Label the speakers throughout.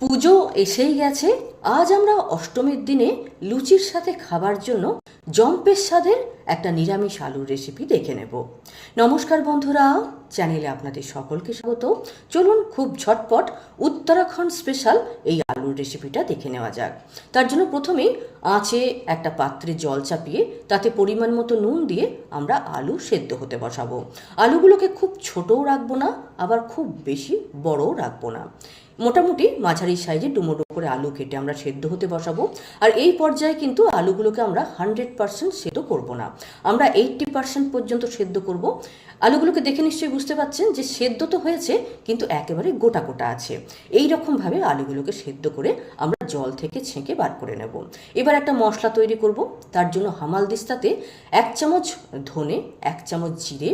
Speaker 1: পুজো এসেই গেছে। আজ আমরা অষ্টমীর দিনে লুচির সাথে খাবার জন্য জম্পের স্বাদের একটা নিরামিষ আলুর রেসিপি দেখে নেব। নমস্কার বন্ধুরা চ্যানেলে আপনাদের সকলকে স্বাগত। চলুন খুব ঝটপট উত্তরাখণ্ড স্পেশাল এই আলুর রেসিপিটা দেখে নেওয়া যাক। তার জন্য প্রথমেই আঁচে একটা পাত্রে জল চাপিয়ে তাতে পরিমাণ মতো নুন দিয়ে আমরা আলু সেদ্ধ হতে বসাবো। আলুগুলোকে খুব ছোটও রাখব না, আবার খুব বেশি বড়ও রাখব না। মোটামুটি মাঝারি সাইজে ডুমো ডুমো করে আলু কেটে আমরা সেদ্ধ হতে বসাবো। আর এই পর্যায়ে কিন্তু আলুগুলোকে আমরা হান্ড্রেড পার্সেন্ট সেদ্ধ করব না। আমরা এইটটি পার্সেন্ট পর্যন্ত সেদ্ধ করব। আলুগুলোকে দেখে নিশ্চয়ই বুঝতে পাচ্ছেন যে সেদ্ধ তো হয়েছে, কিন্তু একেবারে গোটা গোটা আছে। এই রকমভাবে আলুগুলোকে সেদ্ধ করে আমরা জল থেকে ছেঁকে বার করে নেব। এবার একটা মশলা তৈরি করব। তার জন্য হামাল দিস্তাতে এক চামচ ধনে, এক চামচ জিরে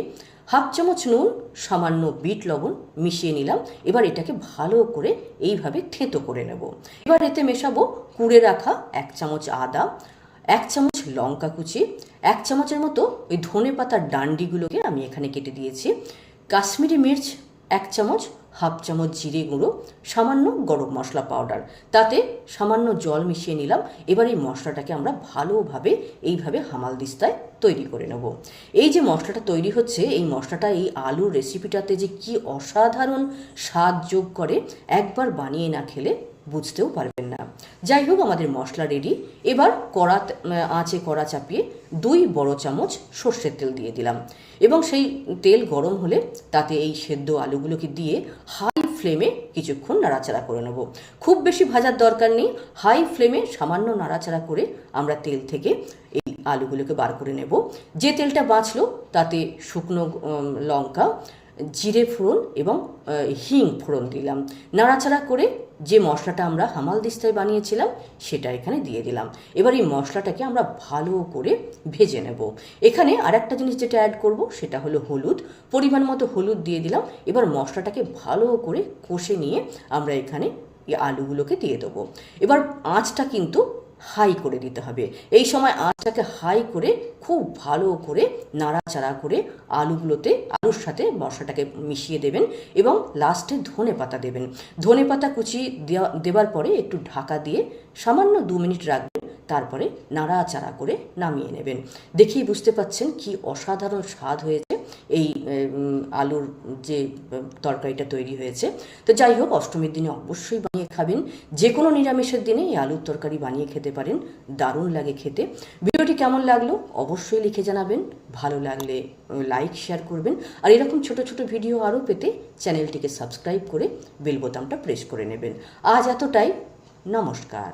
Speaker 1: হাফ চামচ নুন, সামান্য বিট লবণ মিশিয়ে নিলাম। এবার এটাকে ভালো করে এইভাবে থেঁতো করে নেব। এবার এতে মেশাবো কুড়ে রাখা এক চামচ আদা, এক চামচ লঙ্কা কুচি, এক চামচের মতো ওই ধনে পাতার ডান্ডিগুলোকে আমি এখানে কেটে দিয়েছি। কাশ্মীরি মির্চ এক চামচ, হাফ চামচ জিরে গুঁড়ো, সামান্য গরম মশলা পাউডার তাতে সামান্য জল মিশিয়ে নিলাম। এবার এই মশলাটাকে আমরা ভালোভাবে এইভাবে হামাল দিস্তায় তৈরি করে নেব। এই যে মশলাটা তৈরি হচ্ছে, এই মশলাটা, এই আলুর রেসিপিটাতে যে কি অসাধারণ স্বাদ যোগ করে, একবার বানিয়ে না খেলে বুঝতেও পারবেন না। যাই হোক, আমাদের মশলা রেডি এবার কড়া আঁচে কড়া চাপিয়ে দুই বড় চামচ সর্ষের তেল দিয়ে দিলাম। এবং সেই তেল গরম হলে তাতে এই সেদ্ধ আলুগুলোকে দিয়ে হাই ফ্লেমে কিছুক্ষণ নাড়াচাড়া করে নেব। খুব বেশি ভাজার দরকার নেই। হাই ফ্লেমে সামান্য নাড়াচাড়া করে আমরা তেল থেকে আলুগুলোকে বার করে নেব। যে তেলটা বাঁচলো, তাতে শুকনো লঙ্কা, জিরে ফোড়ন এবং হিং ফোড়ন দিলাম। নাড়াচাড়া করে যে মশলাটা আমরা হামাল দিস্তায় বানিয়েছিলাম, সেটা এখানে দিয়ে দিলাম। এবার এই মশলাটাকে আমরা ভালো করে ভেজে নেব। এখানে আর একটা জিনিস যেটা অ্যাড করব, সেটা হলো হলুদ। পরিমাণ মতো হলুদ দিয়ে দিলাম। এবার মশলাটাকে ভালো করে কষে নিয়ে আমরা এখানে এই আলুগুলোকে দিয়ে দেবো। এবার আঁচটা কিন্তু হাই করে দিতে হবে। এই সময় আঁচটাকে হাই করে, খুব ভালো করে নাড়াচাড়া করে আলুগুলোতে, আলুর সাথে মশলাটাকে মিশিয়ে দেবেন এবং লাস্টে ধনে পাতা দেবেন। ধনে পাতা কুচি দেওয়া- দেওয়ার পরে একটু ঢাকা দিয়ে সামান্য দু মিনিট রাখবেন, তারপরে নাড়াচাড়া করে নামিয়ে নেবেন। দেখেই বুঝতে পাচ্ছেন কি অসাধারণ স্বাদ হয়েছে এই আলুর যে, তরকারিটা তৈরি হয়েছে। তো যাই হোক, অষ্টমীর দিনে অবশ্যই বানিয়ে খাবেন। যে কোনো নিরামিষের দিনে এই আলুর তরকারি বানিয়ে খেতে পারেন। দারুণ লাগে খেতে। ভিডিওটি কেমন লাগল অবশ্যই লিখে জানাবেন। ভালো লাগলে লাইক শেয়ার করবেন। আর এরকম ছোট ছোট ভিডিও আরও পেতে চ্যানেলটিকে সাবস্ক্রাইব করে বেল বোতামটা প্রেস করে নেবেন। আজ এতটাই। নমস্কার।